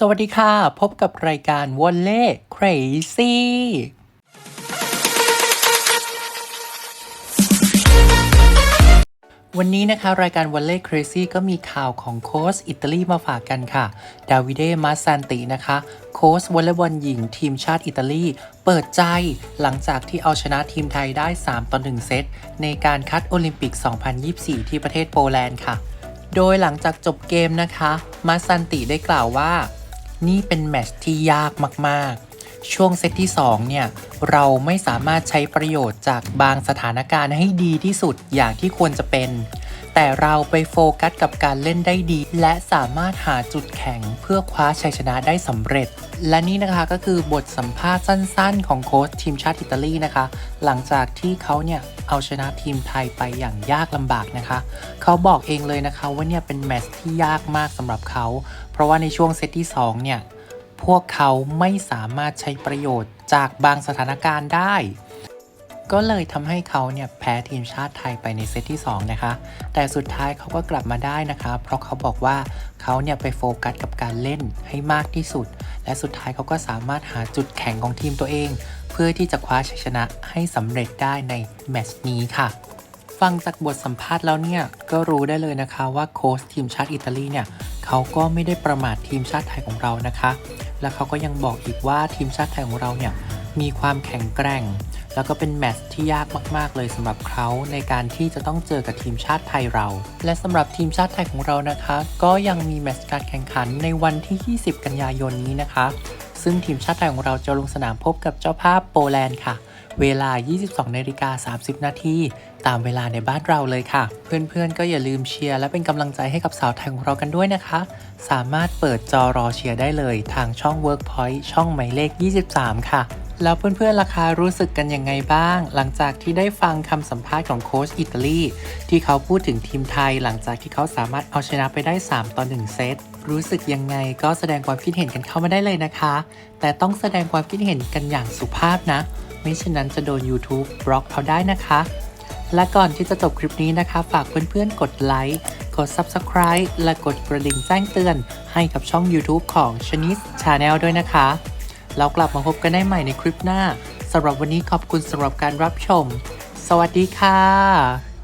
สวัสดีค่ะ พบกับรายการวอลเล่ Crazy วันนี้นะคะ รายการวอลเล่ Crazy ก็มีข่าวของโค้ชอิตาลีมาฝากกันค่ะ ดาวิเดมาซันตินะคะ โค้ชวอลเลย์บอลหญิงทีมชาติอิตาลี เปิดใจหลังจากที่เอาชนะทีมไทยได้ 3 ต่อ 1 เซต ในการคัดโอลิมปิก 2024 ที่ประเทศโปแลนด์ค่ะโดยหลังจากจบเกมนะคะ มาซันติได้กล่าวว่า นี่เป็นแมตช์ที่ยากมากๆ ช่วงเซตที่ 2 เนี่ย เราไม่สามารถใช้ประโยชน์จากบางสถานการณ์ให้ดีที่สุดอย่างที่ควรจะเป็น แต่เราไปโฟกัสกับการเล่นได้ดี และสามารถหาจุดแข็งเพื่อคว้าชัยชนะได้สำเร็จ และนี่นะคะก็คือบทสัมภาษณ์สั้นๆ ของโค้ชทีมชาติอิตาลีนะคะ หลังจากที่เขาเนี่ย เอาชนะทีมไทยไปอย่างยากลำบากนะคะ เขาบอกเองเลยนะคะว่าเนี่ยเป็นแมตช์ที่ยากมากสำหรับเขา เพราะว่าในช่วงเซตที่สองเนี่ย พวกเขาไม่สามารถใช้ประโยชน์จากบางสถานการณ์ได้ ก็เลยทำให้เขาเนี่ยแพ้ทีมชาติไทยไปในเซตที่ 2 นะคะ แต่สุดท้ายเขาก็กลับมาได้นะคะ เพราะเขาบอกว่าเขาเนี่ยไปโฟกัสกับการเล่นให้มากที่สุด และสุดท้ายเขาก็สามารถหาจุดแข็งของทีมตัวเอง พื่อที่จะคว้าชัยชนะให้สำเร็จได้ในแมตช์นี้ค่ะ ฟังจากบทสัมภาษณ์แล้วเนี่ย ก็รู้ได้เลยนะคะว่าโค้ชทีมชาติอิตาลีเนี่ยเขาก็ไม่ได้ประมาททีมชาติไทยของเรานะคะ และเขาก็ยังบอกอีกว่าทีมชาติไทยของเราเนี่ยมีความแข็งแกร่ง แล้วก็เป็นแมตช์ที่ยากมาก ๆ เลยสำหรับเขาในการที่จะต้องเจอกับทีมชาติไทยเรา และสำหรับทีมชาติไทยของเรานะคะ ก็ยังมีแมตช์การแข่งขันในวันที่ 20 กันยายนนี้นะคะ ซึ่งทีมชาติไทยของเราจะลงสนามพบกับเจ้าภาพโปแลนด์ค่ะ เวลา 22นาฬิกา30 นาทีตามเวลาในบ้านเราเลยค่ะ เพื่อนๆ ก็อย่าลืมเชียร์และเป็นกำลังใจให้กับสาวไทยของเรากันด้วยนะคะ สามารถเปิดจอรอเชียร์ได้เลยทางช่อง Workpoint ช่องหมายเลข 23 ค่ะ แล้วเพื่อนๆราคารู้สึกกันยังไงบ้าง หลังจากที่ได้ฟังคำสัมภาษณ์ของโค้ชอิตาลีที่เขาพูดถึงทีมไทย หลังจากที่เขาสามารถเอาชนะไปได้ 3 ต่อ 1 เซตรู้สึกยังไงก็แสดงความคิดเห็นกันเข้ามาได้เลยนะคะ แต่ต้องแสดงความคิดเห็นกันอย่างสุภาพนะ ไม่เช่นนั้นจะโดน YouTube บล็อกเขาได้นะคะ และก่อนที่จะจบคลิปนี้นะคะ ฝากเพื่อนๆกดไลค์กด Subscribe และกดกระดิ่งแจ้งเตือนให้กับช่อง YouTube ของ c h a n i s Channel ด้วยนะคะ แล้วกลับมาพบกันได้ใหม่ในคลิปหน้าสำหรับวันนี้ขอบคุณสำหรับการรับชม สวัสดีค่ะ